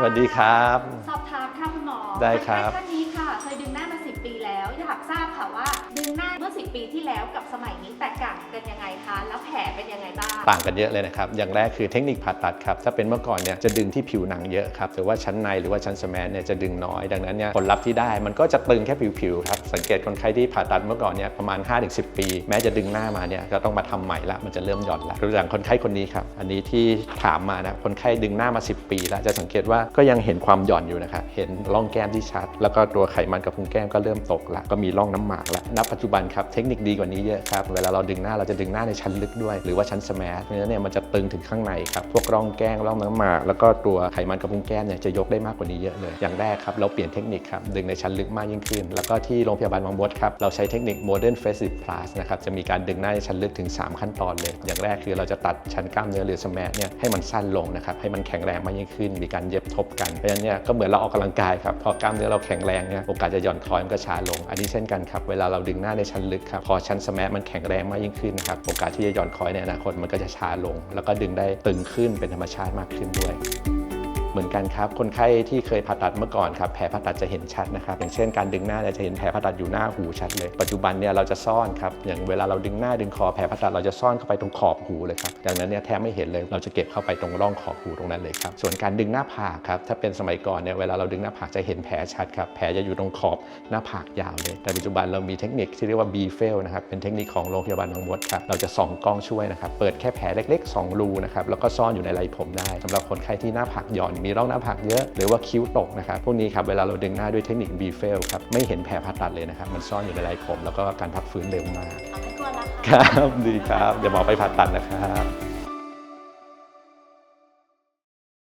สวัสดีครับ สอบถามค่ะคุณหมอได้ครับ นไข้ท่านนี้ค่ะ เคยดึงหน้ามา 10 ปีแล้ว อยากทราบค่ะว่า ดึงหน้าเมื่อ 10 ปีที่แล้วกับสมัยนี้แตกต่างกันยังไงคะ แล้วแผลเป็นยังไงบ้าง ต่างกันเยอะเลยนะครับ อย่างแรกคือเทคนิคผ่าตัดครับ ถ้าเป็นเมื่อก่อนเนี่ยจะดึงที่ผิวหนังเยอะครับแต่ว่าชั้นในหรือว่าชั้นสแมนเนี่ยจะดึงน้อย ดังนั้นเนี่ยผลลัพธ์ที่ได้มันก็จะตึงแค่ผิวๆครับ สังเกตคนไข้ที่ผ่าตัดเมื่อก่อนเนี่ยประมาณ 5-10 ปี แม้จะดึงหน้ามาเนี่ยก็ต้องมาทำใหม่ละ มันจะเริ่มหย่อนละตัวอย่างคนไข้คนนี้ครับ อันนี้ที่ถามมานะ คนไข้ดึงหน้ามา 10 ปีแล้วจะสังเกตว่าก็ยังเห็นความหย่อนอยู่นะครับ เห็นร่องแก้มที่ชัด แล้วก็ตัวไขมันกับพุงแก้มก็เริ่มตกละ ก็มีร่องน้ำหมากละณปัจจุบันครับ เทคนิคดีกว่านี้เยอะครับ เวลาเราดึงหน้าเราจะดึงหน้าในชั้นลึกด้วย หรือว่าชั้นสแมสเพราะฉะนั้นเนี่ยมันจะตึงถึงข้างในครับ พวกร่องแก้มร่องน้ำหมาก แล้วก็ตัวไขมันกับพุงแก้มเนี่ยจะยกได้มากกว่านี้เยอะเลย อย่างแรกครับ เราเปลี่ยนเทคนิคครับ ดึงในชั้นลึกมากยิ่งขึ้น แล้วก็ที่โรงพยาบาลบางมดครับ เราใช้เทคนิค Modern Facet Plus นะครับ จะมีการดึงหน้าในชั้นลึกถึง 3 ขั้นตอนเลย อย่างแรกคือเราจะตัดชั้นกล้ามเนื้อหรือสแมสเนี่ยให้มันสั้นลงนะครับ ให้มันแข็งแรงมากยิ่งขึ้น มีการเย็บทบกัน เพราะฉะนั้นเนี่ยก็เหมือนเราออกกำลังกายครับ พอกล้ามเนื้อเราแข็งแรงเนี่ย โอกาสจะหย่อนคอยมันก็ช้าลง อันนี้เช่นกันครับ เวลาเราดึงหน้าในชั้นลึกครับ พอชั้นสแมสมันแข็งแรงมากยิ่งขึ้นครับ โอกาสที่จะหย่อนคอยในอนาคตมันก็จะช้าลง แล้วก็ดึงได้ตึงขึ้นเป็นธรรมชาติมากขึ้นด้วย เหมือนกันครับ คนไข้ที่เคยผ่าตัดเมื่อก่อนครับแผลผ่าตัดจะเห็นชัดนะครับ อย่างเช่นการดึงหน้าเนี่ยจะเห็นแผลผ่าตัดอยู่หน้าหูชัดเลย ปัจจุบันเนี่ยเราจะซ่อนครับ อย่างเวลาเราดึงหน้าดึงคอแผลผ่าตัดเราจะซ่อนเข้าไปตรงขอบหูเลยครับ ดังนั้นเนี่ยแทบไม่เห็นเลย เราจะเก็บเข้าไปตรงร่องขอบหูตรงนั้นเลยครับ ส่วนการดึงหน้าผากครับ ถ้าเป็นสมัยก่อนเนี่ยเวลาเราดึงหน้าผากจะเห็นแผลชัดครับ แผลจะอยู่ตรงขอบหน้าผากยาวเลย แต่ปัจจุบันเรามีเทคนิคที่เรียกว่า B f e l นะครับ เป็นเทคนิคของโรงพยาบาลบางมดครับ เราจะส่องกล้องช่วยนะครับ เปิดแค่แผลเล็กๆ2รูนะครับ แล้วก็ซ่อนอยู่ในไหล่ผมได้สำหรับคนไข้ที่หน้าผากหย่อนมีร่องหน้าผากเยอะ หรือว่าคิ้วตกนะครับพวกนี้ครับเวลาเราดึงหน้าด้วยเทคนิค B f e l ครับไม่เห็นแผลผ่าตัดเลยนะครับมันซ่อนอยู่ในไหล่ผม แล้วก็การพักฟื้นเร็วมากเอาไม่กลัวละครับดีครับเดี๋ยวหมอไปผ่าตัดนะครับ